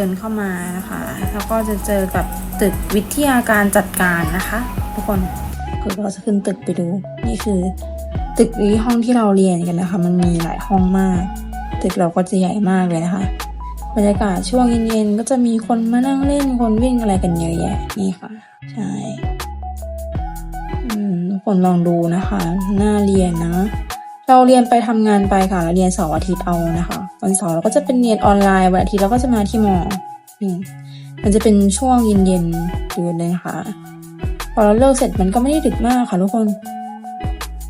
ินเข้ามานะคะ แล้วก็จะเจอกับตึกวิทยาการจัดการนะคะ ทุกคนคือเราจะขึ้นตึกไปดู นี่คือ ตึกนี้ห้องที่เราเรียนกันนะคะ มันมีหลายห้องมาก ตึกเราก็จะใหญ่มากเลยนะคะ บรรยากาศช่วงเย็นๆก็จะมีคนมานั่งเล่นคนวิ่งอะไรกันเยอะแยะนี่ค่ะ ใช่ทุกคนลองดูนะคะน่าเรียนนะ เราเรียนไปทำงานไปค่ะ เราเรียนเสาร์อาทิตย์เอานะคะ วันเสาร์เราก็จะเป็นเรียนออนไลน์วันอาทิตย์เราก็จะมาที่มอนี่มันจะเป็นช่วงเย็นๆอยู่เลยค่ะ พอเราเลิกเสร็จมันก็ไม่ได้ดึกมากค่ะทุกคน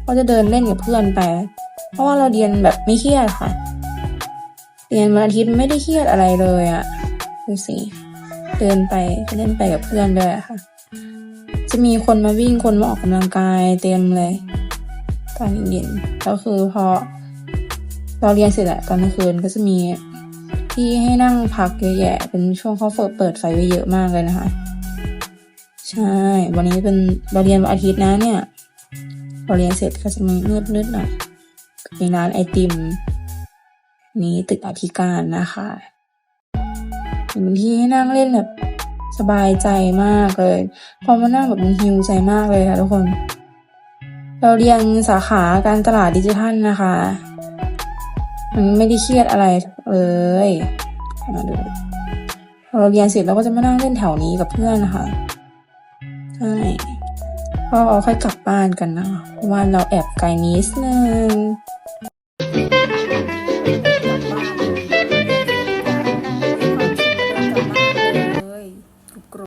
ก็จะเดินเล่นกับเพื่อนไป เพราะว่าเราเรียนแบบไม่เครียดค่ะ เรียนวันอาทิตย์ไม่ได้เครียดอะไรเลยอะดูสิเดินไปเล่นไปกับเพื่อนด้วยค่ะ จะมีคนมาวิ่งคนมาออกกำลังกายเต็มเลย ตอนเย็นๆแล้วคือพอ เราเรียนเสร็จอะตอนกลางคืนก็จะมีที่ให้นั่งพักเยอะแยะ เป็นช่วงเขาเปิดไฟไว้เยอะมากเลยนะคะ ใช่ วันนี้เป็นเราเรียนวันอาทิตย์นะเนี่ยเราเรียนเสร็จก็จะมีมืดๆหน่อยมีร้านไอติม นี้ตึกอธิการนะคะเป็นที่ให้นั่งเล่นแบบสบายใจมากเลย พอมานั่งแบบมันฮิวใจมากเลยค่ะทุกคน เราเรียนสาขาการตลาดดิจิทัลนะคะ มันไม่ได้เครียดอะไรเลยมาดูเราเรียนเสร็จเราก็จะมานั่งเล่นแถวนี้กับเพื่อนนะคะใช่พอค่อยกลับบ้านกันนะคะเพราะว่าเราแอบไกลนิดนึง